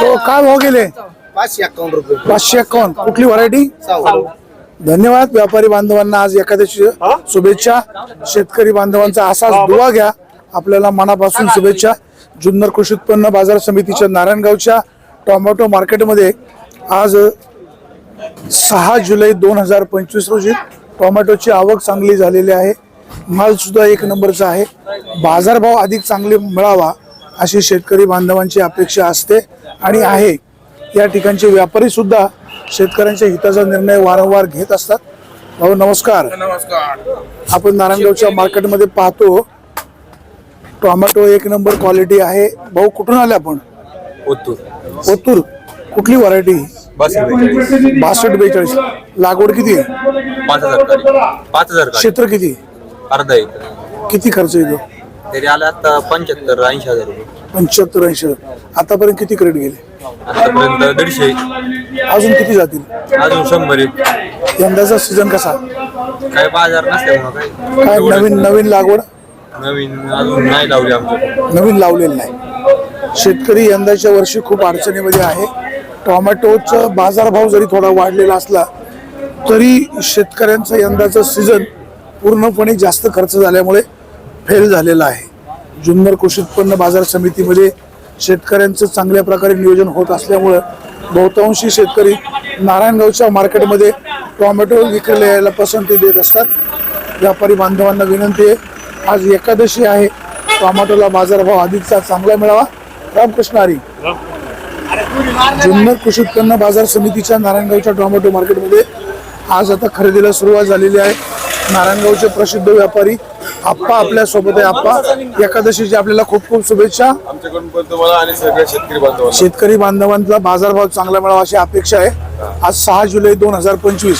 तो काय भाव गेले. पाचशे अकाउंट रुपये. पाचशे एकावन्न. कुठली व्हरायटी धन्यवाद व्यापारी बांधवांना आज एकादशी शुभेच्छा. शेतकरी बांधवांचा असाच दुवा घ्या. आपल्याला मनापासून शुभेच्छा. जुन्नर कृषी उत्पन्न बाजार समितीच्या नारायणगावच्या टोमॅटो मार्केटमध्ये आज सहा जुलै दोन हजार पंचवीस रोजी टोमॅटोची आवक चांगली झालेली आहे. माल सुद्धा एक नंबरचा आहे. बाजारभाव अधिक चांगले मिळावा अशी शेतकरी बांधवांची अपेक्षा असते आणि आहे. या ठिकाणचे व्यापारी सुद्धा शेतकऱ्यांच्या हिताचा निर्णय वारंवार घेत असतात. भाऊ नमस्कार. नमस्कार. आपण नारायणगावच्या मार्केटमध्ये पाहतो. टोमॅटो एक नंबर क्वालिटी आहे. भाऊ कुठून आले आपण? ओतूर. ओतूर. कुठली व्हरायटी? बासष्ट बेचाळीस. लागवड किती आहे? पाच हजार क्षेत्र किती? अर्धा एकर. किती खर्च येतो? तरी आला आता पंच्याहत्तर ऐंशी हजार रुपये. पंच्याहत्तर ऐंशी आतापर्यंत किती क्रेडिट गेले? आतापर्यंत दीडशे. अजून किती जातील? अजून शंभर एक. यंदाचा सीझन कसा? काय बाजार नसल्यामुळं काय? काय नवीन नवीन लागवड? नवीन अजून नाही लावली आमच्या नवीन लावलेलं नाही. शेतकरी यंदाच्या वर्षी खूप अडचणीमध्ये आहे. टोमॅटोचा बाजारभाव जरी थोडा वाढलेला असला तरी शेतकऱ्यांचा यंदाचा सीझन पूर्णपणे जास्त खर्च झाल्यामुळे फेल झालेला आहे. जुन्नर कृषी उत्पन्न बाजार समितीमध्ये शेतकऱ्यांचं चांगल्या प्रकारे नियोजन होत असल्यामुळं बहुतांशी शेतकरी नारायणगावच्या मार्केटमध्ये टोमॅटो विक्रीला यायला पसंती देत असतात. व्यापारी बांधवांना विनंती आहे आज एकादशी आहे. टोमॅटोला बाजारभाव अधिकचा चांगला मिळावा. रामकृष्ण हरी. जुन्नर कृषी उत्पन्न बाजार समितीच्या नारायणगावच्या टोमॅटो मार्केटमध्ये आज आता खरेदीला सुरुवात झालेली आहे. नारायणगावचे प्रसिद्ध व्यापारी आप्पा आपल्यासोबत आहे. आप्पा एकादशीची आपल्याला खूप खूप शुभेच्छा. आमच्याकडून पण तुम्हाला आणि सगळ्या शेतकरी बांधवांचा बाजारभाव चांगला मिळावा अशी अपेक्षा आहे. आज सहा जुलै दोन हजार पंचवीस.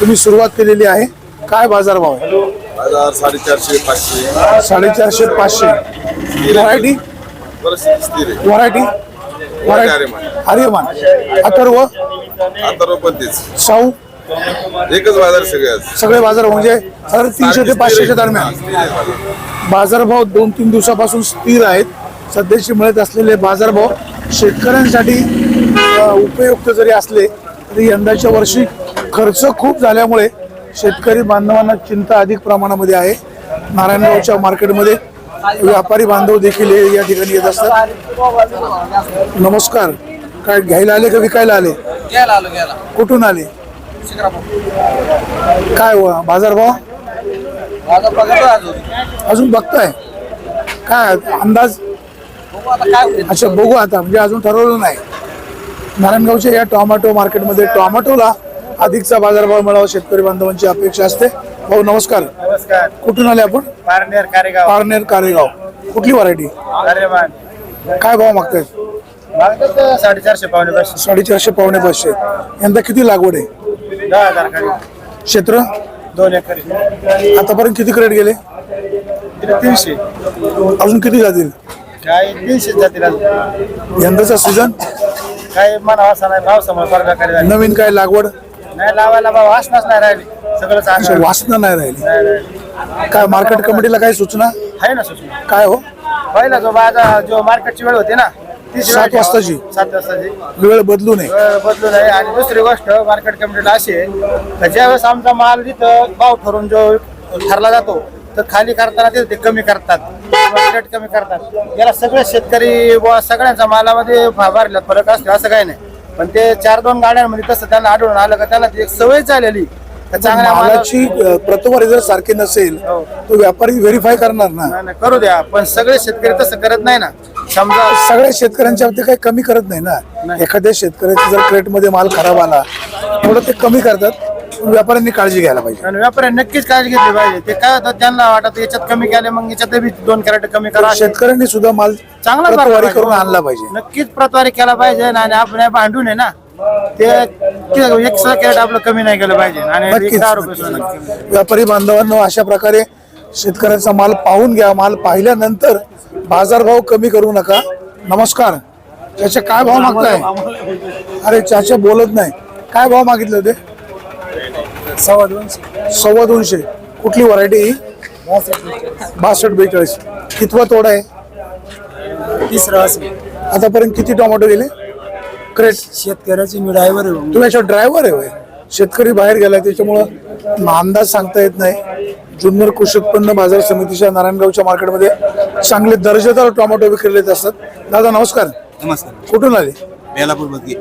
तुम्ही सुरुवात केलेली आहे. काय बाजारभाव आहे? साडेचारशे पाचशे. साडेचारशे पाचशे. Variety variety variety Aryaman. Atharva? आता पण तेच साऊ? एकच बाजार सगळे सगळे बाजार म्हणजे साधारण तीनशे ते पाचशेच्या दरम्यान. बाजारभाव दोन तीन दिवसापासून स्थिर आहेत. सध्याचे मिळत असलेले बाजारभाव शेतकऱ्यांसाठी उपयुक्त जरी असले तरी यंदाच्या वर्षी खर्च खूप झाल्यामुळे शेतकरी बांधवांना चिंता अधिक प्रमाणामध्ये आहे. नारायणगावच्या मार्केटमध्ये व्यापारी बांधव देखील हे या ठिकाणी येत असतात. नमस्कार. काय घ्यायला आले का विकायला आले? गेला आलो गेला कुठून आले? काय व- बाजारभाव माझा बघतो अजून बघताय. काय अंदाज? बघू आता काय होईल अच्छा बघू आता म्हणजे अजून ठरवलं नाही. नारायणगावच्या या टोमॅटो मार्केटमध्ये टोमॅटोला अधिकचा बाजारभाव मिळावा शेतकरी बांधवांची अपेक्षा असते. भाऊ नमस्कार. नमस्कार. कुठून आले आपण? पारनेर कारेगाव. पारनेर कारेगाव. कुठली व्हरायटी कार्यमान काय भाव मागतायत साडेचारशे पावणे पाचशे. साडेचारशे पावणे पाचशे. यंदा किती लागवड आहे? दहा हजार खाली क्षेत्र? दोन एकर. आतापर्यंत किती क्रेट गेले? तीनशे. अजून किती जातील? काय तीनशे जातील अजून. यंदाचा सीझन काय मना वासा नाही परगाकडे झाले. नवीन काय लागवड? नाही लावायला भाव वासनाच नाही राहिली. सगळं अच्छा, चांगलं वासना नाही राहिली. नाही. काय मार्केट कमिटीला काय सूचना? आहे ना सुचना. काय हो? पहिला जो बाजार जो मार्केटची वेळ होती ना सात. वाजताची? सात वाजताची. वेळ बदलू नये. बदलू नये. आणि दुसरी गोष्ट मार्केट कमिटीला अशी आहे ज्यावेळेस आमचा माल जिथं भाव ठरून जो ठरला जातो तर खाली करताना ते ते कमी करतात. रेट कमी करतात. याला सगळे शेतकरी बुवा सगळ्यांचा मालामध्ये भरला फरक असतो असं काही नाही. पण ते चार दोन गाड्यांमध्ये तसं त्यांना आढळून आलं का त्यांना ती एक सवय झालेली चांगल्या मालाची प्रतवारी जर सारखी नसेल हो. तो व्यापारी व्हेरीफाय करणार ना. करू द्या. पण सगळे शेतकरी तसं करत नाही ना. समजा सगळ्या शेतकऱ्यांच्या बाबतीत काही कमी करत नाही ना. एखाद्या शेतकऱ्याचा जर क्रेटमध्ये माल खराब आला थोडं ते कमी करतात. पण व्यापाऱ्यांनी काळजी घ्यायला पाहिजे. आणि व्यापाऱ्यांनी नक्कीच काळजी घेतली पाहिजे. ते काय होतं त्यांना वाटत याच्यात कमी केले मग याच्यात बी दोन कॅरेट कमी करा. असे शेतकऱ्यांनी सुद्धा माल चांगला प्रतवारी करून आणला पाहिजे. नक्कीच प्रतवारी केला पाहिजे आणि आपण हे भांडून आहे ना ते ते एक सहा कॅरेट आपलं कमी नाही केलं पाहिजे. आणि एक नक्कीच दहा रुपये सोनं. व्यापारी बांधवांनो अशा प्रकारे शेतकऱ्यांचा माल पाहून घ्या. माल पाहिल्यानंतर बाजारभाव कमी करू नका. नमस्कार. त्याचे काय भाव मागताय? अरे चाचा बोलत नाही. काय भाव मागितले होते? सव्वा दोनशे. सव्वा दोनशे. कुठली व्हरायटी बासष्ट बेचाळीस. कितवा तोडा आहे? तिसरा असं आतापर्यंत किती टोमॅटो गेले? क्रेट शेतकऱ्याची मी ड्रायव्हर आहे तुम्ही याच्यावर ड्रायव्हर आहे होय. शेतकरी बाहेर गेलाय त्याच्यामुळं अंदाज सांगता येत नाही. जुन्नर कृषी उत्पन्न बाजार समितीच्या नारायणगावच्या मार्केटमध्ये चांगले दर्जेदार टोमॅटो विक्रीले येत असतात. दादा नमस्कार. नमस्कार. कुठून आले? बेलापूर बदगी.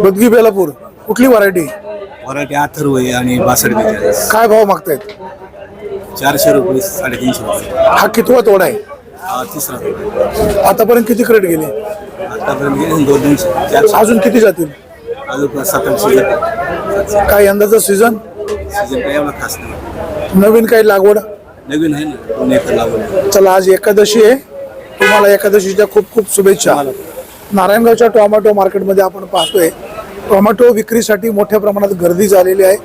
बदगी बेलापूर. कुठली व्हरायटी वराठी अथर्व आहे आणि बासष्ट बेचाळीस काय भाव मागतायत? चारशे रुपये साडेतीनशे रुपये. हा कितवा तोडा आहे? हा तिसरा आतापर्यंत किती क्रेट गेले? आतापर्यंत गेले दोन दोनशे चारशे अजून किती जातील? अजून सात आठशे जाते काय यंदाचं सीझन? सीझन काय एवढा खास नाही. नवीन काही लागवड? नवीन आहे ना दोन एकर लागवड चला आज एकादशी आहे. तुम्हाला एकादशीच्या खूप खूप शुभेच्छा. नारायणगावच्या टोमॅटो मार्केटमध्ये आपण पाहतोय. टोमॅटो विक्रीसाठी मोठ्या प्रमाणात गर्दी झालेली आहे.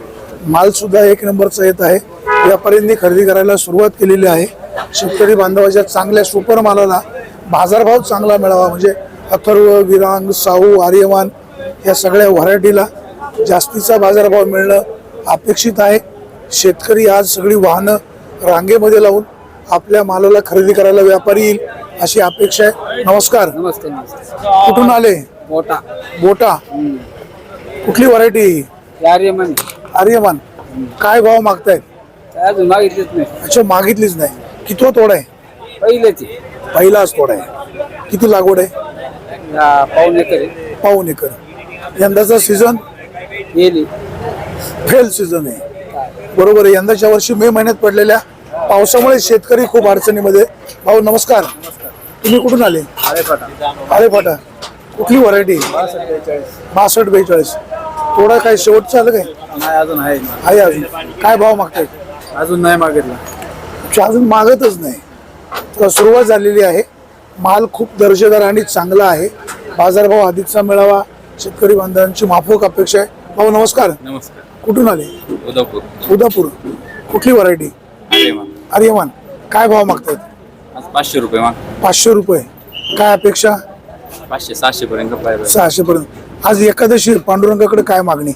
माल सुद्धा एक नंबरचा येत आहे. व्यापाऱ्यांनी खरेदी करायला सुरुवात केलेली आहे. शेतकरी बांधवाच्या चांगल्या सुपर मालाला बाजारभाव चांगला मिळावा. म्हणजे अथर्व विरांग साऊ आर्यमान या सगळ्या व्हरायटीला जास्तीचा बाजारभाव मिळणं अपेक्षित आहे. शेतकरी आज सगळी वाहनं रांगेमध्ये लावून आपल्या मालाला खरेदी करायला व्यापारी येईल अशी अपेक्षा आहे. नमस्कार. नमस्ते नमस्ते. कुठून आले? मोठा बोटा. कुठली व्हरायटी? आर्यमान आर्यमान. काय भाव मागतायत? काय अजून मागितलेच नाही. अच्छा मागितलीच नाही. कितवा तोडा आहे? पहिलेच पहिलाच तोडा आहे. किती लागवड आहे? पाऊन एकर. पाऊन एकर. यंदाचा सीझन गेली फेल सीझन आहे. बरोबर आहे. यंदाच्या वर्षी मे महिन्यात पडलेल्या पावसामुळे शेतकरी खूप अडचणीमध्ये भाऊ नमस्कार. तुम्ही कुठून आले? आले फाटा कुठली व्हरायटी बासष्ट बेचाळीस. थोडा काय शेवटचं आलं काय? नाही अजून आहे. आहे अजून. काय भाव मागतायत अजून नाही मागितला. अजून मागतच नाही. तर सुरुवात झालेली आहे. माल खूप दर्जेदार आणि चांगला आहे. बाजारभाव अधिकचा मिळावा शेतकरी बांधवांची माफक अपेक्षा आहे. भाऊ नमस्कार. नमस्कार. कुठून आले? उदयपूर उदापूर. कुठली व्हरायटी? आर्यमान. काय भाव मागतायत आज पाचशे रुपये माग. पाचशे रुपये. काय अपेक्षा? पाचशे सहाशे पर्यंत सहाशे पर्यंत. आज एकादशी पांडुरंगाकडे काय मागणी?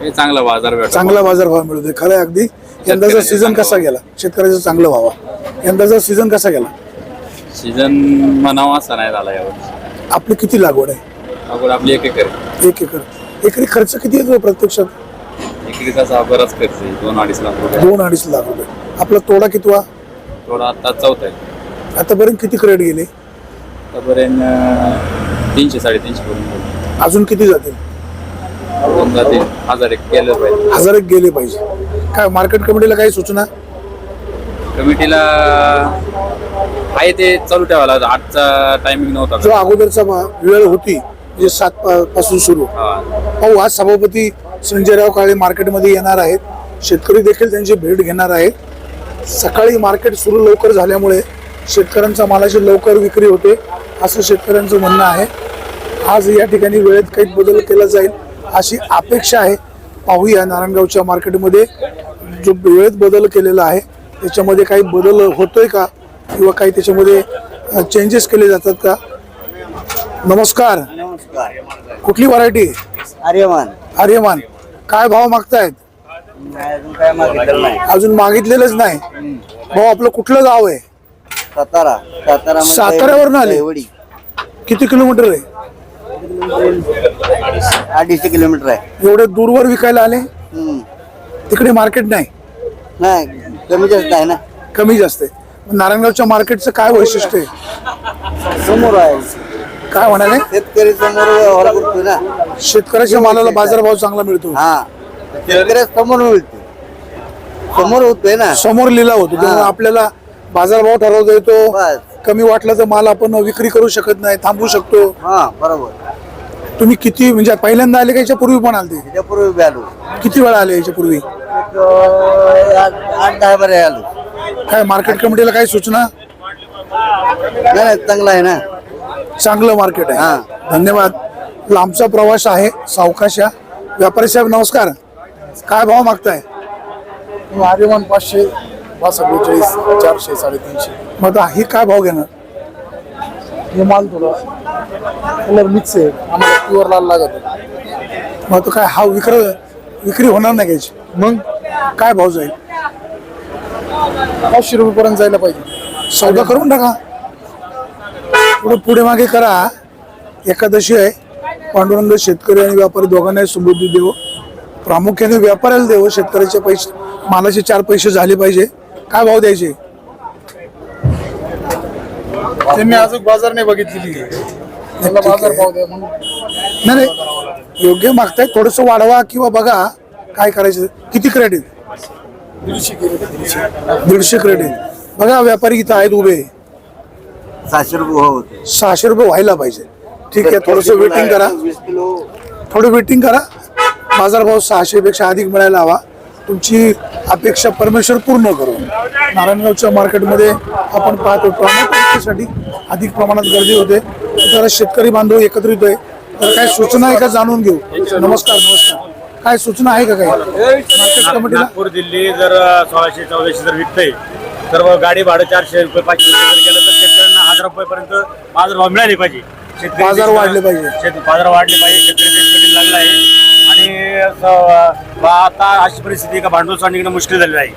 हे चांगला बाजार चांगला बाजारभाव मिळतोय. खरं आहे अगदी. यंदाचा सीझन कसा गेला? शेतकऱ्याचा चांगला व्हावा. यंदाचा सीझन कसा गेला? सीझन म्हणावा असा नाही झाला यावर्षी आपली किती लागवड आहे? अगोदर आपली एक एकर. एक एकर. एकरी खर्च किती येतो प्रत्यक्षात? एकरीचा बराच खर्च आहे. दोन अडीच लाख रुपये. दोन अडीच लाख रुपये. आपला तोडा कितवा? थोडा आता चौथा आहे. आतापर्यंत किती क्रेड गेले? आतापर्यंत अं, तीनशे साडेतीनशे पर्यंत अजून किती जातील? जातील हजार एक केलं पाहिजे. हजार एक गेले पाहिजे. काय मार्केट कमिटीला काही सूचना? कमिटीला आहे ते चालू ठेवावं लागतं आजचा टायमिंग जो नव्हता अगोदरचा मा- वेळ होती म्हणजे सात पा- पासून सुरू. हा. भाऊ आज सभापती संजयराव काळे मार्केटमध्ये येणार आहेत. शेतकरी देखील त्यांची भेट घेणार आहेत. सकाळी मार्केट सुरू लवकर झाल्यामुळे शेतकऱ्यांच्या मालाची लवकर विक्री होते असं शेतकऱ्यांचं म्हणणं आहे. आज या ठिकाणी वेळेत काही बदल केला जाईल अशी अपेक्षा आहे. पाहूया नारायणगावच्या मार्केटमध्ये जो वेळेत बदल केलेला आहे त्याच्यामध्ये काही बदल होतोय का? किंवा काही त्याच्यामध्ये चेंजेस केले जातात का? नमस्कार. कुठली व्हरायटी आर्यमान. आर्यमान. काय भाव मागतायत? अजून काय मागितलं नाही. अजून मागितलेलंच नाही. भाऊ आपलं कुठलं गाव आहे? सातारा. सातारा साताऱ्यावरनं आले? किती किलोमीटर आहे? अडीचशे किलोमीटर आहे. एवढे दूरवर विकायला आले? हम्म. तिकडे मार्केट नाही? नाही कमी जास्त आहे ना. कमी जास्त आहे. नारायणगावच्या मार्केटचं काय वैशिष्ट्य आहे? समोर आहे. काय म्हणाले? शेतकरी समोर व्यवहार करतोय ना. शेतकऱ्याच्या मालाला बाजारभाव चांगला मिळतो. हा. शेतकऱ्या समोर मिळते. समोर होतोय ना. समोर लिलाव होतो. त्यामुळे आपल्याला बाजारभाव ठरवता येतो कमी वाटलं तर माल आपण विक्री करू शकत नाही थांबवू शकतो. हा बरोबर. तुम्ही किती म्हणजे पहिल्यांदा आले का याच्या पूर्वी पण त्याच्यापूर्वी बी आलो. किती वेळा आले याच्या पूर्वी? आठ दहा बरे आलो. काय मार्केट कमिटीला काय सूचना? नाही चांगलं आहे ना. चांगलं मार्केट आहे. हा. धन्यवाद. लांबचा प्रवास आहे सावकाशा व्यापारी साहेब नमस्कार. काय भाव मागताय? आर्यमान पाचशे बासष्ट बेचाळीस चारशे साडेतीनशे. मग आता ही काय भाव घेणार? हे माल थोडा कलर मिक्स आहे. आम्हाला प्युअर लाल लागत आहे. मग आता काय हा विक्र विक्री होणार नाही घ्यायची मग? काय भाव जाईल? पाचशे रुपये पर्यंत जायला पाहिजे. सौदा करून टाका. पुढे पुढे मागे करा. एकादशी आहे. पांडुरंग शेतकरी आणि व्यापारी दोघांनाही समृद्धी देव. प्रामुख्याने व्यापाऱ्याला देव. शेतकऱ्याचे पैसे मालाचे चार पैसे झाले पाहिजे. काय भाव द्यायचे? त्यांनी अजून बाजार नाही बघितलेली. त्याला बाजार भाव द्या म्हणून. नाही नाही. योग्य मागताय. थोडस वाढवा किंवा बघा काय करायचं. किती क्रेडिट दीडशे क्रेडिट बघा व्यापारी इथं आहेत उभे. सातशे रुपये भाव होते. सहाशे रुपये व्हायला पाहिजे. ठीक आहे थोडस वेटिंग करा. थोडं वेटिंग करा. बाजारभाव सहाशे पेक्षा अधिक मिळायला हवा. तुमची अपेक्षा परमेश्वर पूर्ण करू. नारायणगावच्या मार्केटमध्ये आपण पाहतो टोमॅटो विक्रीसाठी अधिक प्रमाणात गर्दी होते. जरा शेतकरी बांधव एकत्रित आहे तर काय सूचना आहे का जाणून घेऊ? नमस्कार नमस्कार. काय सूचना आहे का काही? मार्केट कमिटीला नागपूर दिल्ली जर सोळाशे चौदाशे जर विकतंय तर मग गाडी भाडं चारशे रुपये पाचशे रुपये जर गेलं तर शेतकऱ्यांना हजार रुपयेपर्यंत बाजार भाव मिळाले पाहिजे. शेतकरी बाजार वाढले पाहिजे. शेत बाजार वाढले पाहिजे शेतकरी देशकडे लागला आहे. आणि स- बा- आता अशी परिस्थिती आहे का भांडवल सांगणं मुश्किल झालेलं आहे.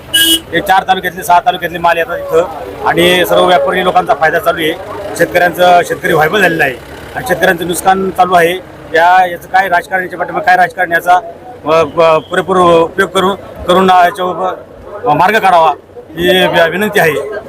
हे चार तालुक्यातले सहा तालुक्यातले माल येतात इथं. आणि सर्व व्यापारी लोकांचा फायदा चालू आहे. शेतकऱ्यांचं शेतकरी व्हायबल झालेलं आहे. आणि शेतकऱ्यांचं नुकसान चालू आहे. या याचं काय राजकारणाच्या पाठीमागे काय राजकारण याचा पुरेपूर उपयोग करून करून याच्यावर मार्ग काढावा ही विनंती आहे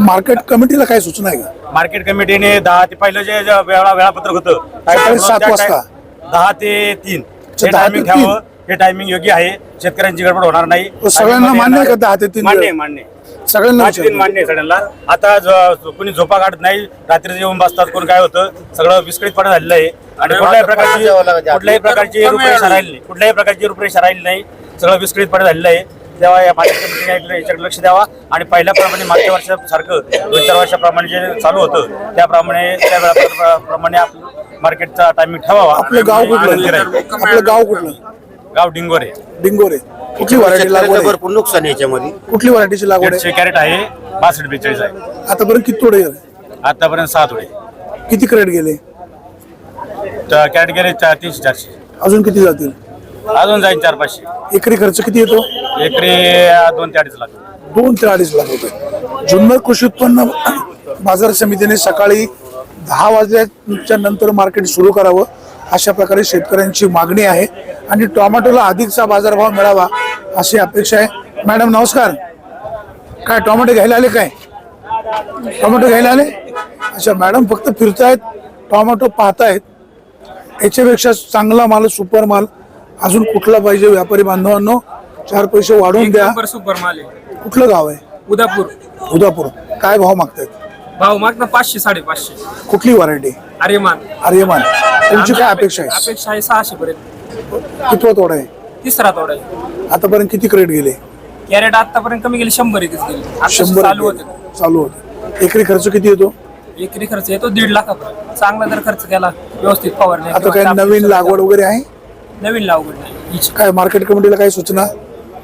मार्केट कमिटीला काय सूचना आहे मार्केट कमिटीने दहा ते पहिलं जे जे वेळा वेळापत्रक होतं सात वाजता. दहा ते तीन हे ते टायमिंग. ठेवावं हे टायमिंग योग्य आहे. शेतकऱ्यांची गडबड होणार नाही. तो सगळ्यांना मान्य आहे का दहा ते तीन मान्य? आहे, मान्य आहे. सगळ्यांना. मान्य आहे सगळ्यांना. आता ज- कोणी झोपा काढत नाही रात्री येऊन बसतात कोण काय होतं सगळं विस्कळीत पडत झालेलं आहे. आणि कुठल्याही प्रकारची कुठल्याही प्रकारची रूपरेषा राहिली नाही. कुठल्याही प्रकारची रूपरेषा राहिली नाही. सगळं विस्कळीत पडत झालेलं आहे. तेव्हा या कमिटीने याकडे- याच्याकडे लक्ष द्यावा. आणि पहिल्याप्रमाणे मागच्या वर्षासारखं दोन चार वर्षाप्रमाणे जे चालू होतं त्याप्रमाणे त्या वेळाप्रमाणे मार्केटचा टायमिंग ठेवावा. आपलं गाव कुठलं? राहील. आपलं गाव कुठलं? गाव डिंगोरे. डिंगोरे. कुठली व्हरायटी लागवड आहे? भरपूर नुकसान आहे याच्यामध्ये. कुठली व्हरायटीची लागवड आहे? दीडशे कॅरेट आहे बासष्ट बेचाळीस आहे. आतापर्यंत किती तोडे गेले? आतापर्यंत सात होते किती क्रेडिट गेले? कॅरेट गेले चार तीनशे चारशे. अजून किती जातील? अजून जाईल चार पाचशे. एकरी खर्च किती येतो? एकरी दोन ते अडीच लाख. दोन ते अडीच लाख रुपये. जुन्नर कृषी उत्पन्न बाजार समितीने सकाळी दहा वाजल्याच्या नंतर मार्केट सुरू करावं. अशा प्रकारे शेतकऱ्यांची मागणी आहे. आणि टोमॅटोला अधिकचा बाजारभाव मिळावा अशी अपेक्षा आहे. मॅडम नमस्कार. काय टोमॅटो घ्यायला आले काय? टोमॅटो घ्यायला आले? अच्छा मॅडम फक्त फिरतायत टोमॅटो पाहतायत. याच्यापेक्षा चांगला माल सुपर माल अजून कुठला पाहिजे व्यापारी बांधवांनो? चार पैसे वाढवून द्या. सुपर माल कुठलं गाव आहे? उदापूर. उदापूर. काय भाव मागतायत? भाव मागना पाचशे साडेपाचशे. कुठली व्हरायटी आर्यमान. आर्यमान. तुमची काय अपेक्षा आहे? अपेक्षा आहे सहाशे पर्यंत कितवा तोडा आहे? तिसरा तोडा आहे. आतापर्यंत किती क्रेट गेले? कॅरेट आतापर्यंत कमी गेले शंभर एकच गेले. आता शंभर चालू. होते. चालू होते. एकरी खर्च किती येतो? एकरी खर्च येतो दीड लाखापर्यंत. चांगला जर खर्च केला व्यवस्थित फवारणी आता काय नवीन लागवड वगैरे आहे? नवीन लागवड नाही. काय मार्केट कमिटीला काय सूचना?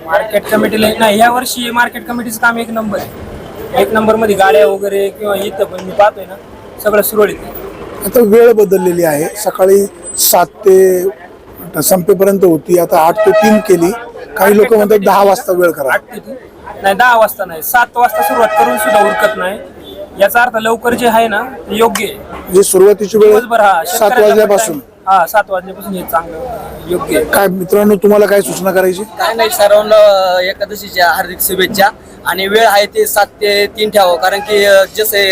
मार्केट कमिटीला नाही या वर्षी मार्केट कमिटीचं काम एक नंबर आहे. एक नंबरमध्ये गाड्या वगैरे किंवा इथं पण मी पाहतोय ना सगळं सुरळीत आहे. आता वेळ बदललेली आहे. सकाळी सात ते संपेपर्यंत होती आता आठ ते तीन केली. काही लोक म्हणतात दहा वाजता वेळ करा. आठ ते तीन? नाही दहा वाजता नाही. सात वाजता सुरुवात करून सुद्धा उरकत नाही. याचा अर्थ लवकर जे आहे ना ते योग्य आहे. म्हणजे सुरुवातीची वेळ दिवसभर हा सात शेतकऱ्याला वाजल्यापासून. पण हा सात वाजल्यापासून हे चांगलं योग्य आहे. काय मित्रांनो तुम्हाला काय सूचना करायची? काय नाही सर्वांना एकादशीच्या हार्दिक शुभेच्छा. आणि वेळ आहे ते सात ते तीन ठेवावं. कारण की जसे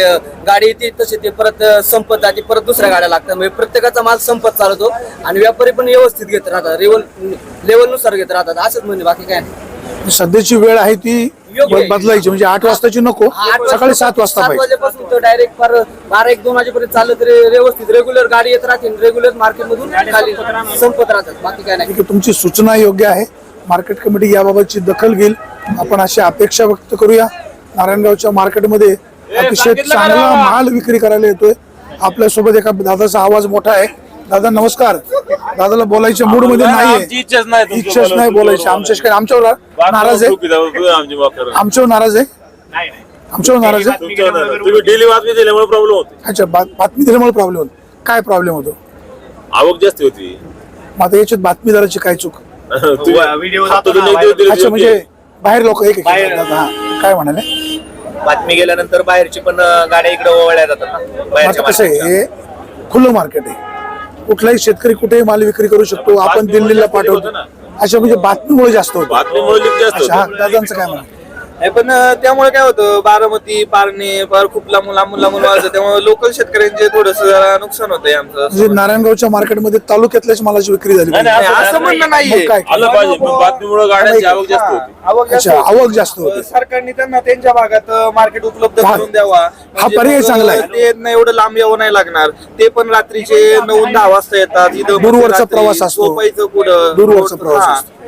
गाडी येते तसे ते परत संपत जाते परत दुसऱ्या गाड्या लागतात. म्हणजे प्रत्येकाचा माल संपत चालवतो आणि व्यापारी पण व्यवस्थित घेत राहतात. लेवल लेवलनुसार घेत राहतात. असंच म्हणजे बाकी काय नाही. सध्याची वेळ आहे ती. बदलायची. म्हणजे आठ वाजताची नको सकाळी सात वाजता वाजेपासून तर डायरेक्ट फार बारा एक दोन वाजेपर्यंत चाललं तरी व्यवस्थित. रेग्युलर गाडी येत राहते रेग्युलर मार्केटमधून संपत राहतात. बाकी काय नाही. तुमची सूचना योग्य आहे. मार्केट कमिटी याबाबतची दखल घेईल. आपण अशी अपेक्षा व्यक्त करूया. नारायणगावच्या मार्केटमध्ये अतिशय चांगला माल विक्री करायला येतोय. आपल्यासोबत एका दादाचा आवाज मोठा आहे. दादा नमस्कार. दादाला बोलायच्या मूडमध्ये नाहीये. इच्छाच नाही इच्छाच नाही बोलायची. आमच्या आमच्यावर नाराज आहे. आमच्यावर नाराज आहे. आमच्यावर नाराज आहे. बातमी दिल्यामुळे प्रॉब्लेम होते. अच्छा बात- बातमी दिल्यामुळे प्रॉब्लेम होतो. काय प्रॉब्लेम होतो? आवक जास्त होती. आता याच्यात बातमीदाराची काय चूक? व्हिडिओ अच्छा म्हणजे बाहेर लोक एक एक- हा. काय म्हणाले? बातमी गेल्यानंतर बाहेरची पण अं, गाड्या इकडे ओवळल्या जातात ना बाहेरच्या आता कसं मार्केटच्या. आहे हे खुलं मार्केट आहे. कुठलाही शेतकरी कुठेही माल विक्री करू शकतो आपण दिल्लीला पाठवतो. अशा म्हणजे बातमीमुळे जास्त होतं. अच्छा हा, दादांचं काय म्हणणं? नाही पण त्यामुळे काय होतं बारामती पारणे पार खूप लांबून लांबून लांबून वाजतं त्यामुळे लोकल शेतकऱ्यांचे थोडस नुकसान होतंय आमचं म्हणजे नारायणगावच्या मार्केटमध्ये तालुक्यातल्याच मालाची विक्री झाली. नाही, असं म्हणणं मग बातमीमुळे गाड्यांची आवक जास्त होती आवक जास्त अच्छा होते. आवक जास्त होते सरकारने त्यांना त्यांच्या भागात मार्केट उपलब्ध हा. करून द्यावा म्हणजे पर्याय मग, चांगला आहे. ते न एवढं लांब यावं नाही लागणार ते पण रात्रीचे नऊ दहा वाजता येतात इथं दूरवरचा प्रवास असतो. झोपायचं कुठं दूरवरचा प्रवास हा. असतो.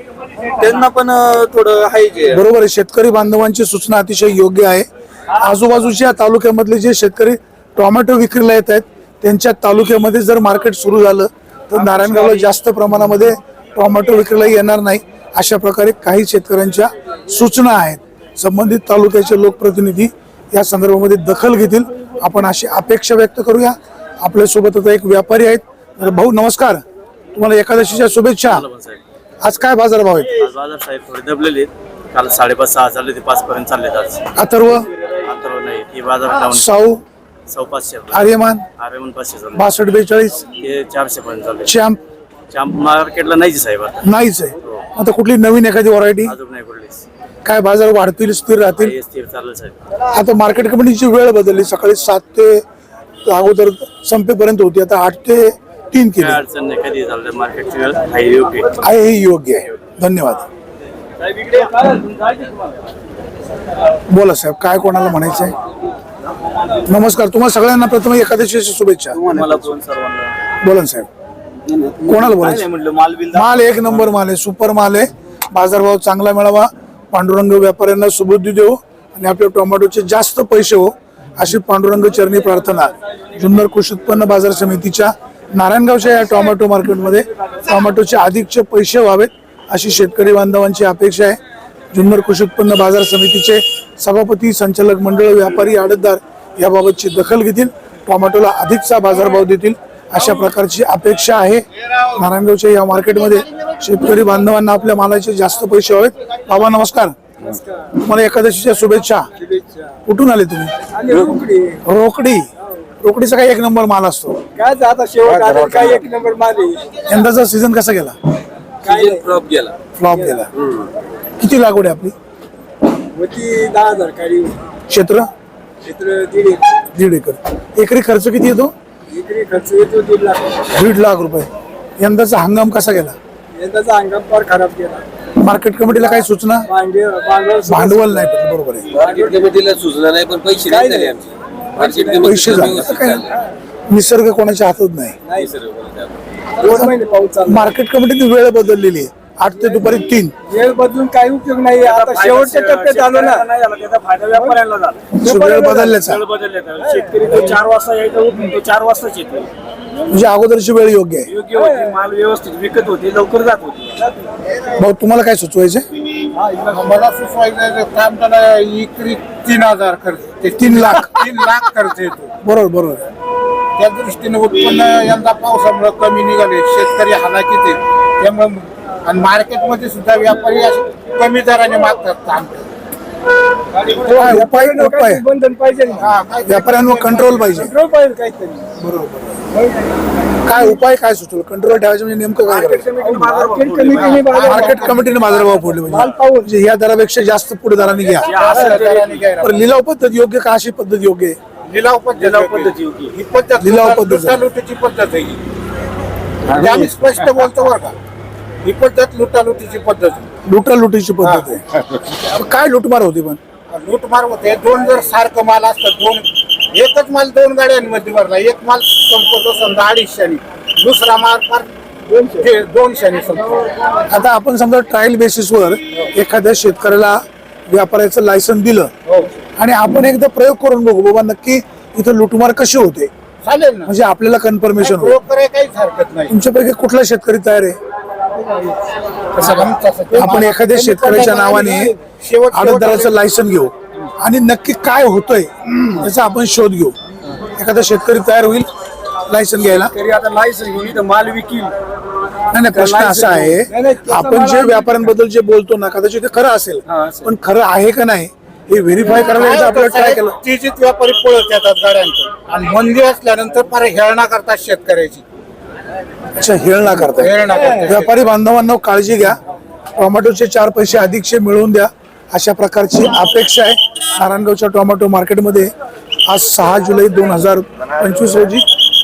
त्यांना पण थोडं हायचे बरोबर आहे. शेतकरी बांधवांची सूचना अतिशय योग्य आहे. आजूबाजूच्या तालुक्यामधले जे शेतकरी टोमॅटो विक्रीला येत आहेत त्यांच्या तालुक्यामध्ये जर मार्केट सुरू झालं तर नारायणगावला जास्त प्रमाणामध्ये टोमॅटो विक्रीला येणार नाही. अशा प्रकारे काही शेतकऱ्यांच्या सूचना आहेत. संबंधित तालुक्याचे लोकप्रतिनिधी या संदर्भामध्ये दखल घेतील. आपण अशी अपेक्षा व्यक्त करूया. आपल्यासोबत आता एक व्यापारी आहेत. भाऊ नमस्कार. तुम्हाला एकादशीच्या शुभेच्छा. आज काय बाजारभाव आहेत आज बाजार साहेब थोडे दबलेले आहेत. काल साडेपाच सहा चालले ते पाच पर्यंत चालले आज. अथर्व? आता नाही ती बाजारात लावून साऊ? सौ पाचशे आर्यमान? अरे म्हणून पाचशे चालले बासष्ट बेचाळीस? हे चारशे पर्यंत चालले चॅम्प चांप मार्केटला नाहीच साहेब आता. नाहीच आहे. आता कुठली नवीन एखादी व्हरायटी अजून नाही पडलीच काय बाजार वाढतील स्थिर राहतील? हे स्थिर चाललं साहेब. आता मार्केट कमिटीची वेळ बदलली. सकाळी सात ते अगोदर संपेपर्यंत होती. आता आठ ते तीन केली. अडचण नाही कधी योग्य आहे. आहे हे योग्य आहे. धन्यवाद. बोला साहेब काय कोणाला म्हणायचंय? नमस्कार तुम्हाला सगळ्यांना प्रथम एकादशीच्या शुभेच्छा. बोला ना साहेब. कोणाला बोलायचं? माल एक नंबर माल आहे सुपर माल आहे. बाजारभाव चांगला मिळावा. पांडुरंग व्यापाऱ्यांना सुबुद्धी देऊ आणि आपल्या टोमॅटोचे जास्त पैसे हो अशी पांडुरंग चरणी प्रार्थना. जुन्नर कृषी उत्पन्न बाजार समितीच्या नारायणगावच्या या टोमॅटो मार्केटमध्ये टोमॅटोचे अधिकचे पैसे व्हावेत अशी शेतकरी बांधवांची अपेक्षा आहे. जुन्नर कृषी उत्पन्न बाजार समितीचे सभापती संचालक मंडळ व्यापारी आडतदार याबाबतची दखल घेतील. टोमॅटोला अधिकचा बाजारभाव देतील अशा प्रकारची अपेक्षा आहे. नारायणगावच्या या मार्केटमध्ये शेतकरी बांधवांना आपल्या मालाचे जास्त पैसे हवेत बाबा नमस्कार. तुम्हाला एकादशीच्या शुभेच्छा. कुठून आले तुम्ही? रोकडी. रोकडीचा काय एक नंबर माल असतो. काय आता शेवट काय एक नंबर माल यंदाचा सीझन कसा गेला? ड्रॉप गेला. फ्लॉप गेला. किती लागवड आहे आपली? होती दहा हजार काळी क्षेत्र? क्षेत्र दीड दीड एकर. एकरी खर्च किती येतो? एकरी खर्च येतो दीड लाख दीड लाख रुपये. यंदाचा हंगाम कसा गेला? यंदाचा हंगाम फार खराब गेला. मार्केट कमिटीला काही सूचना? भांडे भांडवल भांडवल नाही पण बरोबर आहे. मार्केट कमिटीला सुचलं नाही पण पैसे नाही झाले आमचे. पैसे झाले आता काय? निसर्ग कोणाच्या हातात नाही. नाही सर दोन महिने पाऊस चालू मार्केट कमिटीने वेळ बदललेली आहे. आठ ते दुपारी तीन. वेळ बदलून काही उपयोग नाही आता शेवटच्या टप्प्यात आलो ना. फायदा व्यापाऱ्यांना झाला. वेळ बदलल्याचा. शेतकरी तो चार वाजता यायचा उठून तो चार वाजताच येतो म्हणजे अगोदरची वेळ योग्य आहे. योग्य होती माल व्यवस्थित विकत होती लवकर जात होती. भाऊ तुम्हाला काय सुचवायचं मला सुचवायचं काम त्याला इकरी तीन हजार खर्च ते तीन लाख. तीन लाख खर्च येतो. बरोबर बरोबर. त्या दृष्टीने उत्पन्न यंदा पावसामुळे कमी निघाले. शेतकरी हालाकीत आहेत त्यामुळे आणि मार्केटमध्ये सुद्धा व्यापारी असे कमी दराने मागतात आमच्या काय उपाय उपाय. बंधन पाहिजे व्यापाऱ्यांवर कंट्रोल पाहिजे. कंट्रोल पाहिजे काहीतरी. काय उपाय काय सुचवलं? कंट्रोल ठेवायचं म्हणजे नेमकं काय करायचं? मार्केट कमिटीने बाजारभाव फोडले म्हणजे. म्हणजे या दरापेक्षा जास्त पुढे दराने घ्या. पण लिलाव पद्धत योग्य का? अशी पद्धत योग्य? आहे लिलाव पद्धत लिलाव पद्धती योग्य. ही पद्धत लिलाव पद्धत. लुटालुटीची पद्धत आहे ही. आम्ही स्पष्ट बोलतो बरं का. ही पद्धत लुटालुटीची पद्धत आहे. लुटा लुटीची पद्धत आहे. काय लुटमार होती पण? लूटमार होते. दोन जर सारखं माल असतं दोन एकच माल दोन गाड्यांमध्ये भरला. एक माल संपतो समजा अडीचशेनी. दुसरा माल फार दोनशे. दोनशेनी संपतो आता आपण समजा ट्रायल बेसिसवर एखाद्या शेतकऱ्याला व्यापाऱ्याचं लायसन दिलं आणि आपण एकदा प्रयोग करून बघू बाबा नक्की इथं लुटमार कशी होते? चालेल ना. म्हणजे आपल्याला कन्फर्मेशन होईल. प्रयोग करायला काहीच हरकत नाही. तुमच्यापैकी कुठला शेतकरी तयार आहे? आपण एखाद्या शेतकऱ्याच्या नावाने शेवट आडतदाराचं लायसन घेऊ. आणि नक्की काय होतंय याचा आपण शोध घेऊ. एखादा शेतकरी तयार होईल लायसन घ्यायला. तरी आता लायसन घेऊन इथं माल विकील. नाही नाही प्रश्न असा आहे आपण जे व्यापाऱ्यांबद्दल जे बोलतो ना कदाचित ते खरं असेल. पण खरं आहे का नाही हे व्हेरीफाय करायला आपल्याला ट्राय केलं. तीचित व्यापारी पळत येतात गाड्यांचं आणि मंदी असल्यानंतर फार हेळणा करतात शेतकऱ्याची. अच्छा हेळणा करताय हेळणा करतात. व्यापारी बांधवांना काळजी घ्या. टोमॅटोचे चार पैसे अधिकचे मिळवून द्या. अशा प्रकारची अपेक्षा आहे. नारायणगावच्या टोमॅटो मार्केटमध्ये आज सहा जुलै दोन हजार पंचवीस रोजी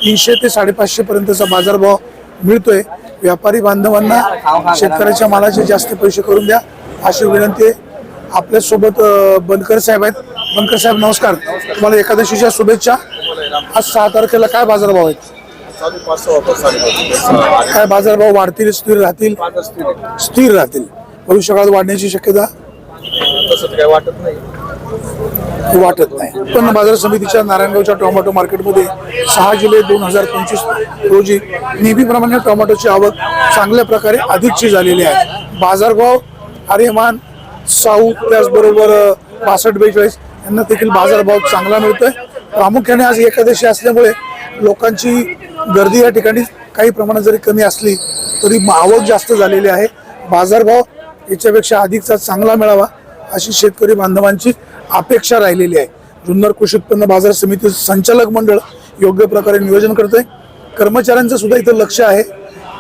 तीनशे ते साडेपाचशे पर्यंतचा बाजारभाव मिळतोय. व्यापारी बांधवांना शेतकऱ्याच्या मालाचे जास्त पैसे करून द्या. अशी विनंती आपल्यासोबत बनकर साहेब आहेत. बनकर साहेब नमस्कार. तुम्हाला एकादशीच्या शुभेच्छा. आज सहा तारखेला काय बाजारभाव आहेत? काय बाजारभाव वाढतील स्थिर राहतील? स्थिर राहतील. भविष्यकाळात वाढण्याची शक्यता वाटत नाही. उत्पन्न बाजार समितीच्या नारायणगावच्या टोमॅटो मार्केटमध्ये सहा जुलै दोन हजार पंचवीस रोजी नेहमीप्रमाणे टोमॅटोची आवक चांगल्या प्रकारे अधिकची झालेली आहे. बाजारभाव आर्यमान साऊ त्याचबरोबर बासष्ट बेचाळीस यांना देखील बाजारभाव चांगला मिळतोय. प्रामुख्याने आज एकादशी असल्यामुळे लोकांची गर्दी या ठिकाणी काही प्रमाणात जरी कमी असली तरी आवक जास्त झालेली आहे. बाजारभाव याच्यापेक्षा अधिकचा चांगला मिळावा अशी शेतकरी बांधवांची अपेक्षा राहिलेली आहे. जुन्नर कृषी उत्पन्न बाजार समिती संचालक मंडळ योग्य प्रकारे नियोजन करते कर्मचाऱ्यांचं सुद्धा इथं लक्ष आहे.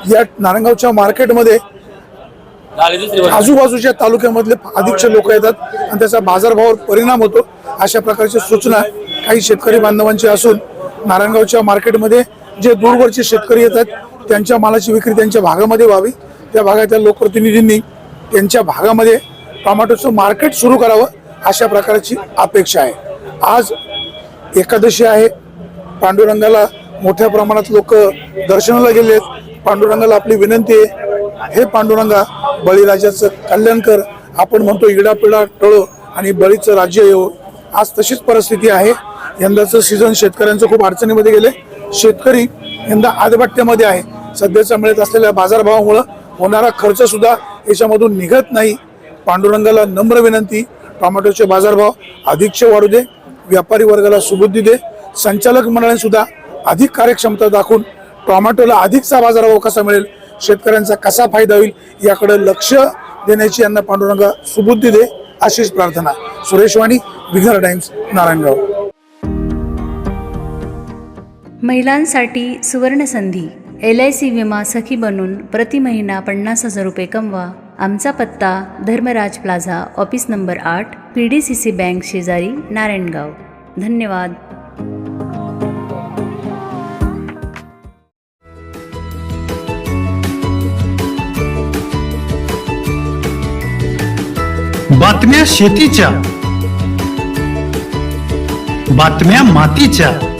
या नारायणगावच्या मार्केटमध्ये आजूबाजूच्या तालुक्यामधले अधिकचे लोक येतात आणि त्याचा बाजारभावावर परिणाम होतो अशा प्रकारच्या सूचना काही शेतकरी बांधवांची असून नारायणगावच्या मार्केटमध्ये जे दूरवरचे शेतकरी येतात त्यांच्या मालाची विक्री त्यांच्या भागामध्ये व्हावी. त्या भागातल्या लोकप्रतिनिधींनी त्यांच्या भागामध्ये टोमॅटोचं मार्केट सुरू करावं अशा प्रकारची अपेक्षा आहे. आज एकादशी आहे. पांडुरंगाला मोठ्या प्रमाणात लोक दर्शनाला गेले पांडुरंगाला आपली विनंती आहे. हे पांडुरंगा बळीराजाचं कल्याण कर. आपण म्हणतो इडापिडा टळो आणि बळीचं राज्य येऊ आज तशीच परिस्थिती आहे. यंदाचं सीझन शेतकऱ्यांचं खूप अडचणीमध्ये गेले. शेतकरी यंदा आदबट्ट्यामध्ये आहे. सध्याचा मिळत असलेल्या बाजारभावामुळं होणारा खर्च सुद्धा याच्यामधून निघत नाही. पांडुरंगाला नम्र विनंती टोमॅटोचे बाजारभाव अधिकचे वाढू दे व्यापारी वर्गाला सुबुद्धी दे संचालक मंडळाने सुद्धा अधिक कार्यक्षमता दाखवून टोमॅटोला अधिकचा बाजारभाव कसा मिळेल शेतकऱ्यांचा कसा फायदा होईल याकडे लक्ष देण्याची यांना पांडुरंगा सुबुद्धी दे अशीच प्रार्थना. सुरेश वाणी विघर टाइम्स नारायणगाव. महिलांसाठी सुवर्णसंधी. एल आय सी विमा सखी बनून प्रति महिना पन्नास हजार रुपये कमवा. आमचा पत्ता धर्मराज प्लाझा ऑफिस नंबर आठ P D C C bank शेजारी नारायणगाव. धन्यवाद. बातम्या शेतीच्या. बातम्या मातीच्या.